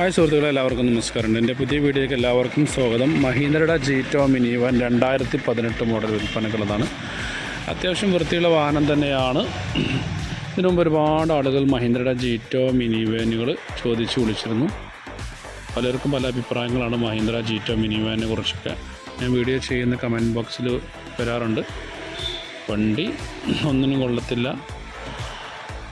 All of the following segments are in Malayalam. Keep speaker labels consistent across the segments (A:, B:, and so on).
A: ഹായ് സുഹൃത്തുക്കളെ എല്ലാവർക്കും നമസ്കാരം എന്റെ പുതിയ വീഡിയോയ്ക്ക് എല്ലാവർക്കും സ്വാഗതം. മഹീന്ദ്രയുടെ ജീറ്റോ മിനി വൻ രണ്ടായിരത്തി പതിനെട്ട് മോഡൽ വിൽപ്പനക്കുള്ളതാണ്. അത്യാവശ്യം വൃത്തിയുള്ള വാഹനം തന്നെയാണ്. ഇതിനു മുമ്പ് ഒരുപാട് ആളുകൾ മഹീന്ദ്രയുടെ ജീറ്റോ മിനി വാനുകൾ ചോദിച്ചു വിളിച്ചിരുന്നു. പലർക്കും പല അഭിപ്രായങ്ങളാണ് മഹീന്ദ്ര ജീറ്റോ മിനി വാനിനെ കുറിച്ചൊക്കെ. ഞാൻ വീഡിയോ ചെയ്യുന്ന കമന്റ് ബോക്സിൽ വരാറുണ്ട്. വണ്ടി ഒന്നിനും കൊള്ളത്തില്ല.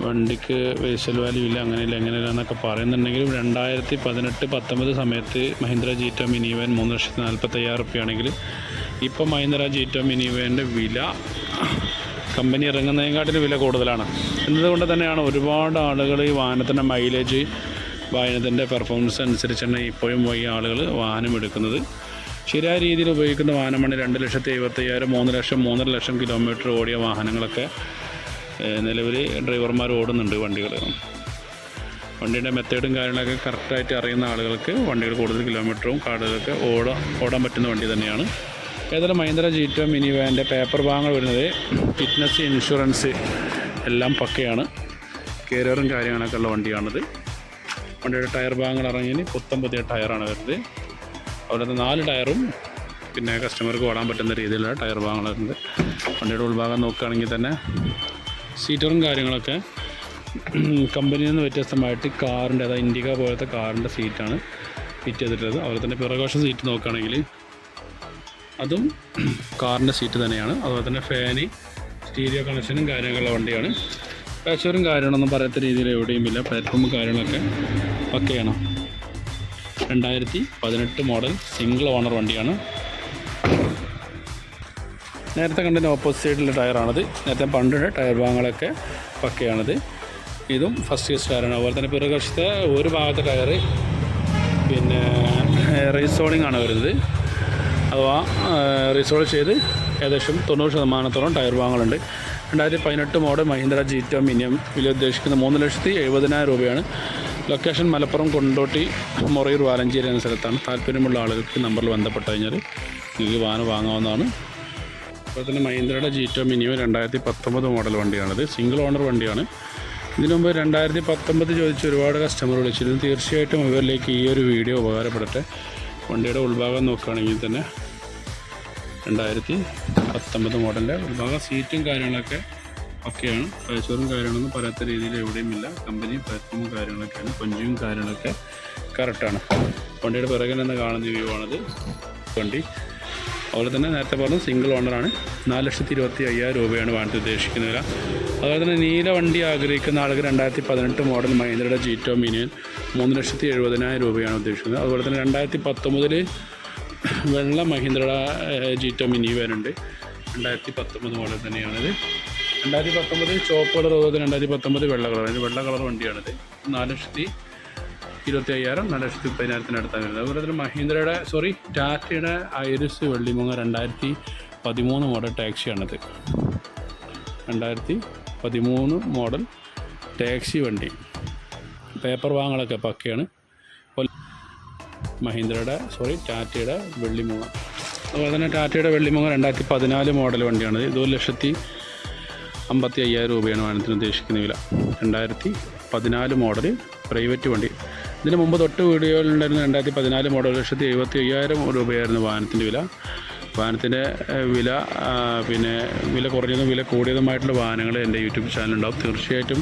A: വണ്ടിക്ക് വേസ്റ്റൽ വാല്യൂ ഇല്ല അങ്ങനെ അങ്ങനെയില്ല എങ്ങനെയില്ല എന്നൊക്കെ പറയുന്നുണ്ടെങ്കിലും രണ്ടായിരത്തി പതിനെട്ട് പത്തൊമ്പത് സമയത്ത് മഹീന്ദ്ര ജീറ്റോ മിനി വാൻ മൂന്ന് ലക്ഷത്തി നാൽപ്പത്തയ്യായിരം റുപ്യാണെങ്കിൽ ഇപ്പം മഹീന്ദ്ര ജീറ്റോ മിനി വാന്റെ വില കമ്പനി ഇറങ്ങുന്നതിനെക്കാട്ടിലും വില കൂടുതലാണ്. എന്നതുകൊണ്ട് തന്നെയാണ് ഒരുപാട് ആളുകൾ ഈ വാഹനത്തിന്റെ മൈലേജ് വാഹനത്തിന്റെ പെർഫോമൻസ് അനുസരിച്ചാണ് ഇപ്പോഴും പോയി ആളുകൾ വാഹനം എടുക്കുന്നത്. ശരിയായ രീതിയിൽ ഉപയോഗിക്കുന്ന വാഹനമാണ് രണ്ട് ലക്ഷത്തി എഴുപത്തയ്യായിരം മൂന്ന് ലക്ഷം മൂന്നര ലക്ഷം കിലോമീറ്റർ ഓടിയ വാഹനങ്ങളൊക്കെ. നിലവിൽ ഡ്രൈവർമാർ ഓടുന്നുണ്ട് വണ്ടികൾ. വണ്ടിയുടെ മെത്തേഡും കാര്യങ്ങളൊക്കെ കറക്റ്റായിട്ട് അറിയുന്ന ആളുകൾക്ക് വണ്ടികൾ കൂടുതൽ കിലോമീറ്ററും കാടുകളൊക്കെ ഓടാൻ ഓടാൻ പറ്റുന്ന വണ്ടി തന്നെയാണ്. ഏതായാലും മഹീന്ദ്ര ജീറ്റോ മിനി വാന്റെ പേപ്പർ ഭാഗങ്ങൾ വരുന്നത് ഫിറ്റ്നസ് ഇൻഷുറൻസ് എല്ലാം പക്കയാണ്. കേരിയറും കാര്യങ്ങളൊക്കെ ഉള്ള വണ്ടിയാണിത്. വണ്ടിയുടെ ടയർ ഭാഗങ്ങൾ ഇറങ്ങിയതിന് പുത്തം പുതിയ ടയറാണ് വരുന്നത്. അതുപോലെ നാല് ടയറും പിന്നെ കസ്റ്റമർക്ക് ഓടാൻ പറ്റുന്ന രീതിയിലുള്ള ടയർ ഭാഗങ്ങൾ ഭാഗങ്ങളുണ്ട് വണ്ടിയുടെ ഉൾഭാഗം നോക്കുകയാണെങ്കിൽ തന്നെ സീറ്ററും കാര്യങ്ങളൊക്കെ കമ്പനിയിൽ നിന്ന് വ്യത്യസ്തമായിട്ട് കാറിന്റെ അതായത് ഇൻഡിക പോലത്തെ കാറിന്റെ സീറ്റാണ് ഫിറ്റ് ചെയ്തിട്ടുള്ളത്. അതുപോലെ തന്നെ പിറകോശ സീറ്റ് നോക്കുകയാണെങ്കിൽ അതും കാറിന്റെ സീറ്റ് തന്നെയാണ്. അതുപോലെ തന്നെ ഫാന് സ്റ്റീരിയോ കണക്ഷനും കാര്യങ്ങളുള്ള വണ്ടിയാണ്. പാച്ചറും കാര്യങ്ങളൊന്നും പറയാത്ത രീതിയിൽ എവിടെയും ഇല്ല. പ്ലാറ്റ്ഫോം കാര്യങ്ങളൊക്കെ ഒക്കെയാണ്. രണ്ടായിരത്തി പതിനെട്ട് മോഡൽ സിംഗിൾ ഓണർ വണ്ടിയാണ്. നേരത്തെ കണ്ടതിന്റെ ഓപ്പോസിറ്റ് സൈഡിലെ ടയറാണിത്. നേരത്തെ പണ്ടിന്റെ ടയർ ഭാഗങ്ങളൊക്കെ പക്കയാണിത്. ഇതും ഫസ്റ്റ് ഗസ്റ്റ് ടയറാണ് അതുപോലെ തന്നെ പിറകശത്തെ ഒരു ഭാഗത്തെ ടയർ പിന്നെ റീസോളിംഗ് ആണ് വരുന്നത്. അഥവാ റീസോൾ ചെയ്ത് ഏകദേശം തൊണ്ണൂറ് ശതമാനത്തോളം ടയർ ഭാഗങ്ങളുണ്ട്. രണ്ടായിരത്തി പതിനെട്ട് മോഡൽ മഹീന്ദ്ര ജീറ്റോ മിനിയം വില ഉദ്ദേശിക്കുന്ന മൂന്ന് ലക്ഷത്തി എഴുപതിനായിരം രൂപയാണ്. ലൊക്കേഷൻ മലപ്പുറം കൊണ്ടോട്ടി മൊറയൂർ വാലഞ്ചേരി എന്ന സ്ഥലത്താണ് താല്പര്യമുള്ള ആളുകൾക്ക് നമ്പറിൽ ബന്ധപ്പെട്ട് കഴിഞ്ഞാൽ നിങ്ങൾക്ക് വാഹനം വാങ്ങാവുന്നതാണ്. അതുപോലെ തന്നെ മഹീന്ദ്രയുടെ ജീറ്റോ മിനിയോ രണ്ടായിരത്തി പത്തൊമ്പത് മോഡൽ വണ്ടിയാണിത്. സിംഗിൾ ഓണർ വണ്ടിയാണ്. ഇതിനു മുമ്പ് രണ്ടായിരത്തി പത്തൊമ്പത് ചോദിച്ച് ഒരുപാട് കസ്റ്റമർ വിളിച്ചിരുന്നു. തീർച്ചയായിട്ടും ഇവരിലേക്ക് ഈ ഒരു വീഡിയോ ഉപകാരപ്പെടട്ടെ. വണ്ടിയുടെ ഉൾഭാഗം നോക്കുകയാണെങ്കിൽ തന്നെ രണ്ടായിരത്തി പത്തൊമ്പത് മോഡലിന്റെ ഉൾഭാഗം സീറ്റും കാര്യങ്ങളൊക്കെ ഒക്കെയാണ്. പൈസറും കാര്യങ്ങളൊന്നും പറയാത്ത രീതിയിൽ എവിടെയും ഇല്ല. കമ്പനി പ്ലാറ്റ്ഫോമും കാര്യങ്ങളൊക്കെയാണ്. പഞ്ചിയും കാര്യങ്ങളൊക്കെ കറക്റ്റാണ് വണ്ടിയുടെ പിറകിൽ നിന്ന് കാണുന്ന വ്യൂ ആണിത്. വണ്ടി അതുപോലെ തന്നെ നേരത്തെ പറഞ്ഞു സിംഗിൾ ഓണറാണ് നാല് ലക്ഷത്തി ഇരുപത്തി അയ്യായിരം രൂപയാണ് വാങ്ങിച്ച് ഉദ്ദേശിക്കുന്നത്. വില അതുപോലെ തന്നെ നീല വണ്ടി ആഗ്രഹിക്കുന്ന ആളുകൾ രണ്ടായിരത്തി പതിനെട്ട് മോഡൽ മഹീന്ദ്രയുടെ ജീറ്റോ മിനിയൻ മൂന്ന് ലക്ഷത്തി എഴുപതിനായിരം രൂപയാണ് ഉദ്ദേശിക്കുന്നത്. അതുപോലെ തന്നെ രണ്ടായിരത്തി പത്തൊമ്പതിൽ വെള്ള മഹീന്ദ്രയുടെ ജീറ്റോ മിനി വരുന്നുണ്ട് രണ്ടായിരത്തി പത്തൊമ്പത് മോഡൽ തന്നെയാണിത്. രണ്ടായിരത്തി പത്തൊമ്പത് ചുവപ്പ് കളർ അതുപോലെ രണ്ടായിരത്തി പത്തൊമ്പത് വെള്ള കളർ. വെള്ള കളർ വണ്ടിയാണിത്. നാല് ലക്ഷത്തി ഇരുപത്തി അയ്യായിരം നാല് ലക്ഷത്തി പതിനായിരത്തിന് അടുത്താണ് വരുന്നത്. അതുപോലെ തന്നെ മഹീന്ദ്രയുടെ സോറി ടാറ്റയുടെ ഐറിസ് വെള്ളിമുങ്ങ രണ്ടായിരത്തി പതിമൂന്ന് മോഡൽ ടാക്സിയാണിത്. രണ്ടായിരത്തി പതിമൂന്ന് മോഡൽ ടാക്സി വണ്ടി. പേപ്പർ വാങ്ങലൊക്കെ പക്കയാണ്. മഹീന്ദ്രയുടെ സോറി ടാറ്റയുടെ വെള്ളിമുങ്ങ. അതുപോലെ തന്നെ ടാറ്റയുടെ വെള്ളിമുങ്ങ രണ്ടായിരത്തി പതിനാല് മോഡൽ വണ്ടിയാണ് ഇത് ഒരു ലക്ഷത്തി അമ്പത്തി അയ്യായിരം രൂപയാണ് വാഹനത്തിന് ഉദ്ദേശിക്കുന്ന വില. രണ്ടായിരത്തി പതിനാല് മോഡൽ പ്രൈവറ്റ് വണ്ടി. ഇതിന് മുമ്പ് തൊട്ട് വീഡിയോയിലുണ്ടായിരുന്ന രണ്ടായിരത്തി പതിനാല് മോഡൽ ലക്ഷത്തി എഴുപത്തി അയ്യായിരം രൂപയായിരുന്നു വാഹനത്തിന്റെ വില. വാഹനത്തിന്റെ വില പിന്നെ വില കുറഞ്ഞതും വില കൂടിയതുമായിട്ടുള്ള വാഹനങ്ങൾ എന്റെ യൂട്യൂബ് ചാനലുണ്ടാവും തീർച്ചയായിട്ടും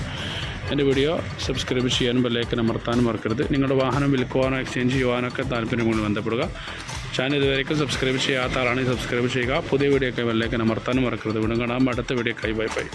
A: എന്റെ വീഡിയോ സബ്സ്ക്രൈബ് ചെയ്യാനും ബെല്ലൈക്കൻ അമർത്താനും മറക്കരുത്. നിങ്ങളുടെ വാഹനം വിൽക്കുവാനോ എക്സ്ചേഞ്ച് ചെയ്യുവാനൊക്കെ താല്പര്യമുള്ള ബന്ധപ്പെടുക. ചാനൽ ഇതുവരേക്കും സബ്സ്ക്രൈബ് ചെയ്യാത്ത ആളാണെങ്കിൽ സബ്സ്ക്രൈബ് ചെയ്യുക. പുതിയ വീഡിയോ ഒക്കെ ബെല്ലൈക്കൻ അമർത്താനും മറക്കരുത്. വീണ്ടും കാണാം. അടുത്ത വീഡിയോ കൈ ബൈ ബൈ.